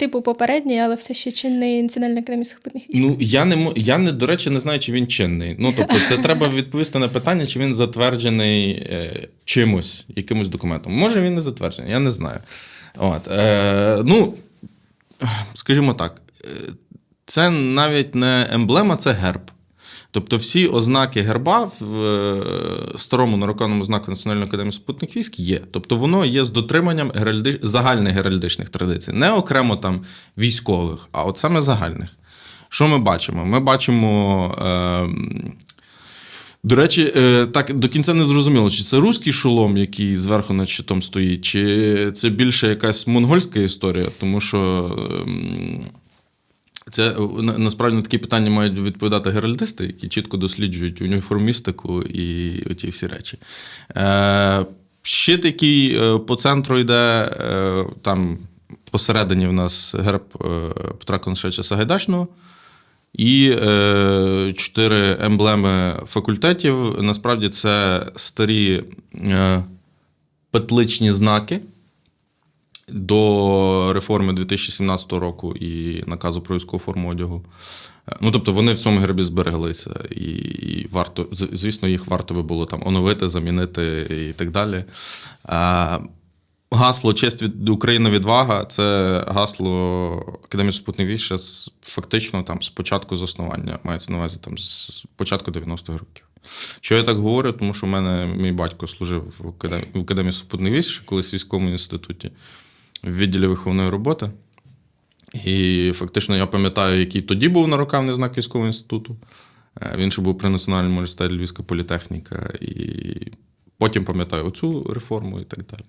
типу попередній, але все ще чинний Національна академія сухопутних військ. Ну, я не я не, до речі, не знаю, чи він чинний. Ну, тобто, це треба відповісти на питання, чи він затверджений е, чимось, якимось документом. Може, він не затверджений, я не знаю. От, е, ну, скажімо так, е, це навіть не емблема, це герб. Тобто всі ознаки герба в е, старому нарукованому знаку Національної академії супутних військ є. Тобто воно є з дотриманням геральди... загальних геральдичних традицій, не окремо там військових, а от саме загальних. Що ми бачимо? Ми бачимо. Е... До речі, е, так до кінця не зрозуміло, чи це руський шолом, який зверху над щитом стоїть, чи це більше якась монгольська історія, тому що. Це е, насправді на такі питання мають відповідати геральдисти, які чітко досліджують уніформістику і оті всі речі. Е, щит, який е, по центру йде, е, там посередині в нас герб е, Петра Коншевича Сагайдачного. І е, чотири емблеми факультетів. Насправді це старі е, петличні знаки до реформи 2017 року і наказу про військову форму одягу. Е, Ну, тобто вони в цьому гербі збереглися, і, і варто, звісно, їх варто би було там оновити, замінити і так далі. А, гасло Честь від України відвага це гасло Академії супутних з, фактично там з початку заснування, мається на увазі там з початку 90-х років. Що я так говорю? Тому що в мене мій батько служив в Академії, в Академії супутних колись в військовому інституті в відділі виховної роботи. І фактично я пам'ятаю, який тоді був нарукавний знак військового інституту. Е, Він ще був при Національному університеті Львівська політехніка. І потім пам'ятаю оцю реформу і так далі.